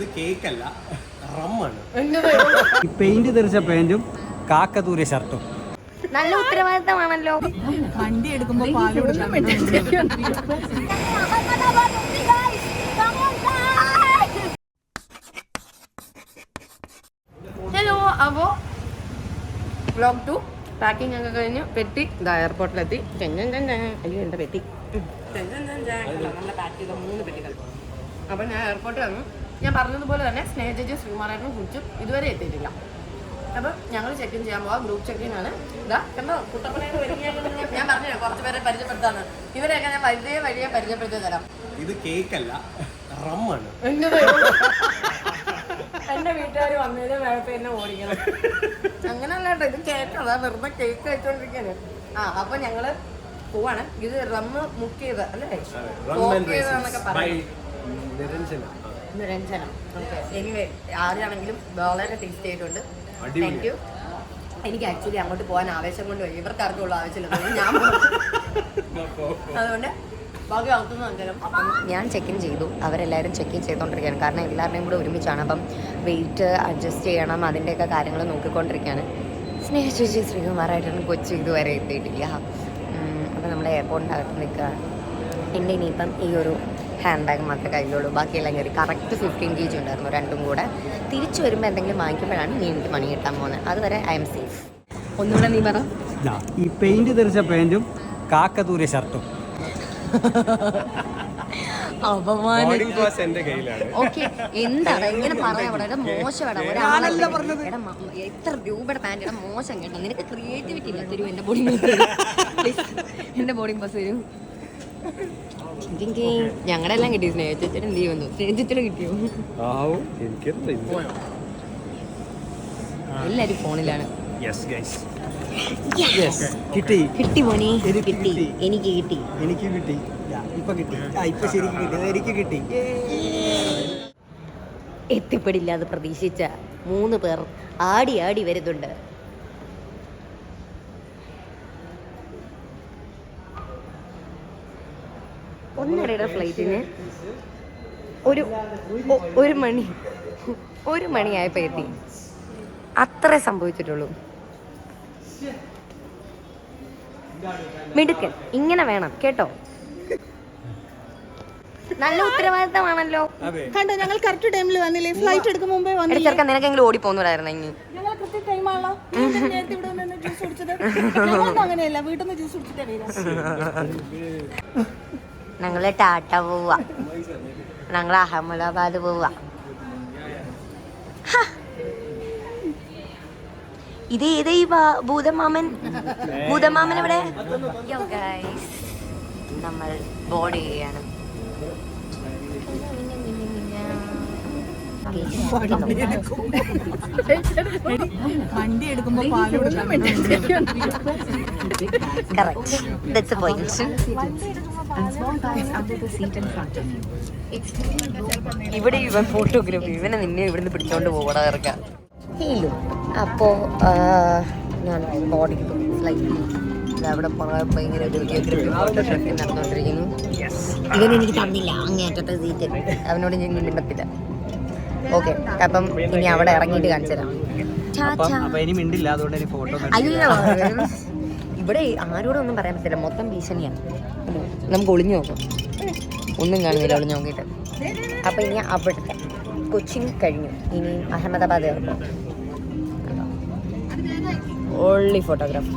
ഇത് കേക്കല്ല റമ്മാണ്. പെയിന്റ് തെറിച്ച പാന്റും കാക്കതൂരിയ ഷർട്ടും. നല്ല ഉത്തരവാദിത്തമാണല്ലോ. വണ്ടി എടുക്കുമ്പോ ഹലോ അപ്പോ ബ്ലോക്ക് ടു പാക്കിംഗ് ഒക്കെ കഴിഞ്ഞ്. പെട്ടി. ഇതാ എയർപോർട്ടിലെത്തി അയ്യോ എന്റെ പെട്ടി? നമ്മളെ പാക്ക് ചെയ്ത മൂന്ന് പെട്ടികൾ. അപ്പം ഞാൻ എയർപോർട്ടിൽ വന്നു. ഞാൻ പറഞ്ഞതുപോലെ തന്നെ സ്നേഹജി ശ്രീകുമാറായിരുന്നു കുറിച്ചും ഇതുവരെ എത്തിയിട്ടില്ല. അപ്പം ഞങ്ങൾ ചെക്ക് ഇൻ ചെയ്യാൻ പോവാം. ഗ്രൂപ്പ് ചെക്ക് ഇൻ ആണ്. ഇതാ കണ്ടോ? കുട്ടപ്പനയുടെ ഞാൻ പറഞ്ഞു കുറച്ച് പേരെ പരിചയപ്പെടുത്താണ് ഇവരെയൊക്കെ ഞാൻ വഴിയെ വഴിയെ പരിചയപ്പെടുത്തി തരാം. ഇത് കേക്കല്ല റമ്മാണ് എന്റെ വീട്ടുകാർ വന്നതിന് വേണത്തെ എന്നെ ഓടിക്കണം. അങ്ങനല്ല കേട്ടോ ഇത് കേക്ക് അതാ വെറുതെ കേക്ക് കഴിച്ചോണ്ടിരിക്കാണ് ആ അപ്പൊ ഞങ്ങൾ പോവാണ്. ഇത് റമ്മ് മുക്ക് ചെയ്ത അല്ലേ? ചെയ്തതാന്നൊക്കെ പറയും നിരഞ്ജനം. ഓക്കെ എനിവേ ആരെയാണെങ്കിലും വളരെ ടേസ്റ്റ് ആയിട്ടുണ്ട്. താങ്ക് യു എനിക്ക് ആക്ച്വലി അങ്ങോട്ട് പോകാൻ ആവേശം കൊണ്ട് വയ്യ ഇവർക്ക് ആർക്കുള്ള ആവശ്യമില്ല അതുകൊണ്ട് ഞാൻ പോകും. അതുകൊണ്ട് ബാക്കി അപ്പം ഞാൻ ചെക്ക് ഇൻ ചെയ്തു. അവരെല്ലാവരും ചെക്ക് ഇൻ ചെയ്തുകൊണ്ടിരിക്കുകയാണ്. കാരണം എല്ലാവരുടെയും കൂടെ ഒരുമിച്ചാണ്. അപ്പം വെയിറ്റ് അഡ്ജസ്റ്റ് ചെയ്യണം. അതിന്റെയൊക്കെ കാര്യങ്ങൾ നോക്കിക്കൊണ്ടിരിക്കുകയാണ്. സ്നേഹിച്ചു ശ്രീകുമാറായിട്ടാണ് കൊച്ചി ഇതുവരെ എത്തിയിട്ടില്ല. അപ്പം നമ്മൾ എയർപോർട്ടിന്റെ അകത്ത് നിൽക്കുകയാണ്. എന്റെ ഇനിയിപ്പം ഈ ഒരു ഹാൻഡ് ബാഗ് മാത്രമേ കയ്യിലുള്ളൂ. ബാക്കിയെല്ലാം കയറി. കറക്റ്റ് ഫിഫ്റ്റീൻ കെ ജി ഉണ്ടായിരുന്നു രണ്ടും കൂടെ. തിരിച്ചു വരുമ്പോൾ എന്തെങ്കിലും വാങ്ങിക്കുമ്പോഴാണ് നീ എനിക്ക് മണി കിട്ടാൻ പോകുന്നത്. അതുവരെ ഐ എം സേഫ് ഒന്നുകൂടെ നീ പറ. ഈ പെയിന്റ് തെറിച്ച പാന്റും കാക്കതൂരി ഷർട്ടും ബോർഡിംഗ് ഓക്കെ എന്താണ് ഇങ്ങനെ പറയാ വളരെ മോശമാണ്. ഒരാളല്ല എടാ മ- എത്ര രൂപയുടെ പാന്റ് മോശം കേട്ടോ. നിനക്ക് ക്രിയേറ്റിവിറ്റി ഇല്ല തരൂ എന്റെ ബോർഡിംഗ് ബസ് എന്റെ ബോഡിംഗ് ബസ് തരൂ ഞങ്ങളുടെ എല്ലാം കിട്ടി സ്നേഹിച്ചിട്ട് എന്ത് ചെയ്യുന്നു സ്നേഹിച്ചിട്ട് കിട്ടിയോ? ആവും എനിക്ക് എല്ലാരും ഫോണിലാണ്. യെസ് ഗൈസ് യെസ് കിട്ടി. കിട്ടി മോനി. കിട്ടി. എനിക്ക് കിട്ടി. എനിക്ക് കിട്ടി. ഇപ്പൊ കിട്ടി. ആ ഇപ്പൊ ശരിക്കും കിട്ടി. എനിക്ക് കിട്ടി. എത്തിപ്പെടില്ലാതെ പ്രതീക്ഷിച്ച മൂന്ന് പേർ ആടി ആടി വരുന്നുണ്ട്. ഒന്നരയുടെ ഫ്ലൈറ്റിന് ഒരു ഒരു മണി ഒരു മണിയായപ്പോൾ എത്തി. അത്രേ സംഭവിച്ചിട്ടുള്ളൂ. മിടുക്കൻ ഇങ്ങനെ വേണം കേട്ടോ? നല്ല ഉത്തരവാദിത്തമാണല്ലോ. കണ്ടോ ഞങ്ങൾ കറക്റ്റ് ടൈമിൽ വന്നില്ലേ? ഫ്ലൈറ്റ് എടുക്കും മുമ്പേ വന്നില്ലേ? ചെറുക്കൻ നിനക്കെങ്കിലും ഓടി പോകുന്നവരായിരുന്നു ഇനി? ഞങ്ങൾ കൃത്യ ടൈമാണല്ലോ നേരത്തെ ഇവിടെ നിന്ന് ജ്യൂസ് കുടിച്ചത്. ഞങ്ങളൊന്നും അങ്ങനെയല്ല. വീട്ടിൽ നിന്ന് ജ്യൂസ് കുടിച്ചിട്ടേ വരാം. ഞങ്ങൾ ടാറ്റ പോവുക ഞങ്ങൾ അഹമ്മദാബാദ് പോവുക. ഇത് ഏതാ ഈ ഭൂതമാമൻ? ഭൂതമാമൻ എവിടെ. നമ്മൾ ബോർഡ് ചെയ്യാണ് വണ്ടി എടുക്കുമ്പോ പാൽ കൊടുക്കാൻ ഇവിടെ ഇവൻ ഫോട്ടോഗ്രാഫി ഇവനെ നിന്നെ ഇവിടുന്ന് പിടിച്ചോണ്ട് പോകണം ഇറക്കാം. അപ്പോ ഞാൻ ബോഡി ഫ്ലൈറ്റിൽ അവിടെ ഭയങ്കര നടന്നുകൊണ്ടിരിക്കുന്നു. ഇവനെനിക്ക് തന്നില്ല. അങ്ങേറ്റത്തെ സീറ്റ് അവനോട് ഞാൻ മിണ്ടത്തില്ല. ഓക്കെ അപ്പം ഇനി അവിടെ ഇറങ്ങിയിട്ട് കാണിച്ചു തരാം. അപ്പം ചാ. ഇനി മിണ്ടില്ല അതുകൊണ്ട് ഇനി ഫോട്ടോ അയ്യോ. ഇവിടെ ആരോടും ഒന്നും പറയാൻ പറ്റില്ല മൊത്തം ഭീഷണിയാണ്? നമുക്ക് ഒളിഞ്ഞു നോക്കാം. ഒന്നും കാണുന്നില്ല ഒളിഞ്ഞു നോക്കിയിട്ട്. അപ്പം ഇനി അവിടുത്തെ കൊച്ചിൻ കഴിഞ്ഞു. ഇനി അഹമ്മദാബാദ് എയർപോർട്ട്. ഓൺലി ഫോട്ടോഗ്രാഫ്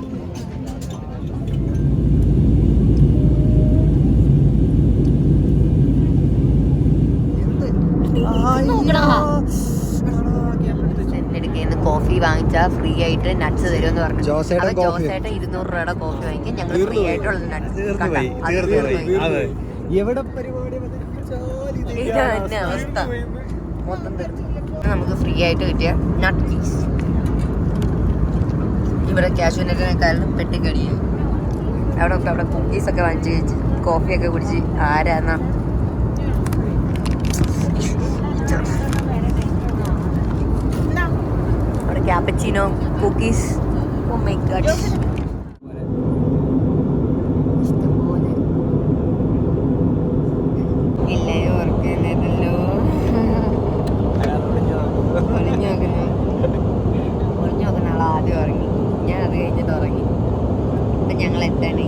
എടുക്കുന്ന കോഫി വാങ്ങിച്ചാൽ ഫ്രീ ആയിട്ട് നട്ട്സ് തരുമെന്ന് പറഞ്ഞു ജോസേട്ടൻ. ജോസേട്ടൻ ഇരുന്നൂറ് രൂപയുടെ കോഫി വാങ്ങിക്കും. ഞങ്ങൾ ഫ്രീ. ആയിട്ടുള്ള നട്ട്സ് എവിടെ പരിപാടി ഇത് തന്നെ അവസ്ഥ. മൊത്തം നമുക്ക് ഫ്രീ ആയിട്ട് കിട്ടിയ നട്ട് പീസ് ഇവിടെ കാശുവിനേക്കാളും പെട്ടിക്കടിയായി അവിടെ അവിടെ കുക്കീസ് ഒക്കെ വാങ്ങിച്ച് കഴിച്ച് കോഫിയൊക്കെ കുടിച്ച് ആരാന്നാ ക്യാപ്പച്ചിനോ കുക്കീസ് ഓ മൈ ഗഡ് ഇല്ലേ ഓർക്കുന്നില്ലല്ലോ ഒളിഞ്ഞു നോക്കുന്നു ഒളിഞ്ഞു നോക്കുന്ന ആൾ ആദ്യം ഉറങ്ങി. ഞാൻ അത് കഴിഞ്ഞിട്ട് ഉറങ്ങി ഇപ്പം ഞങ്ങൾ എത്തണേ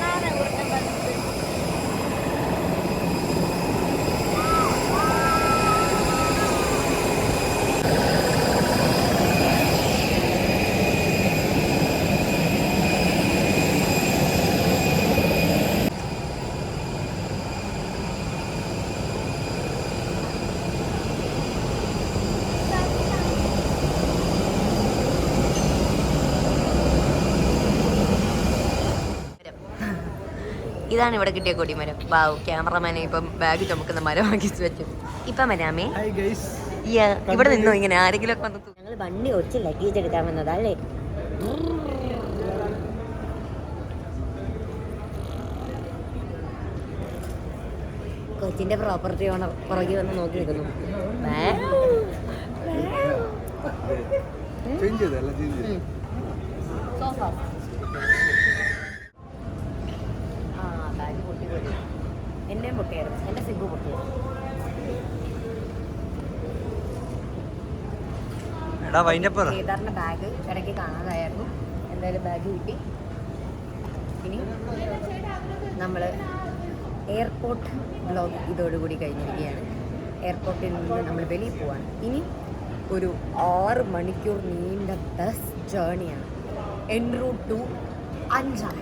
ഇതാണ് ഇവിടെ കിട്ടിയ കൊടിമരം. വാവ് ക്യാമറമാനെ ഇപ്പം ബാഗ് ചുമക്കുന്ന മരം ആക്കി വെച്ചു. ഇപ്പം വരാമേ. ഗൈസ് ഇവിടെ നിന്നോ ഇങ്ങനെ ആരെങ്കിലും ഒക്കെ വന്ന് ഞങ്ങൾ വണ്ടി ഒഴിച്ച് ലഗേജ് എടുക്കാൻ വന്നതാ അല്ലേ? കൊച്ചിന്റെ പ്രോപ്പർട്ടി ഓണർ പുറകെ വന്ന് നോക്കി നിൽക്കുന്നു ചേഞ്ച് ചെയ്തല്ല ചേഞ്ച് ചെയ്തു? ആ എടാ വൈൻഡപ്പർ കേദാറിന്റെ ബാഗ് ഇടയ്ക്ക് കാണാതായിരുന്നു. എന്തായാലും ബാഗ് കിട്ടി. ഇനി നമ്മൾ എയർപോർട്ട് ബ്ലോഗ് ഇതോടുകൂടി കഴിഞ്ഞിരിക്കുകയാണ്. എയർപോർട്ടിൽ നിന്ന് നമ്മൾ വെളിയിൽ പോവാണ്. ഇനി ഒരു ആറ് മണിക്കൂർ നീണ്ട ബസ് ജേണിയാണ് എൻ റൂട്ട് ടു അഞ്ചാം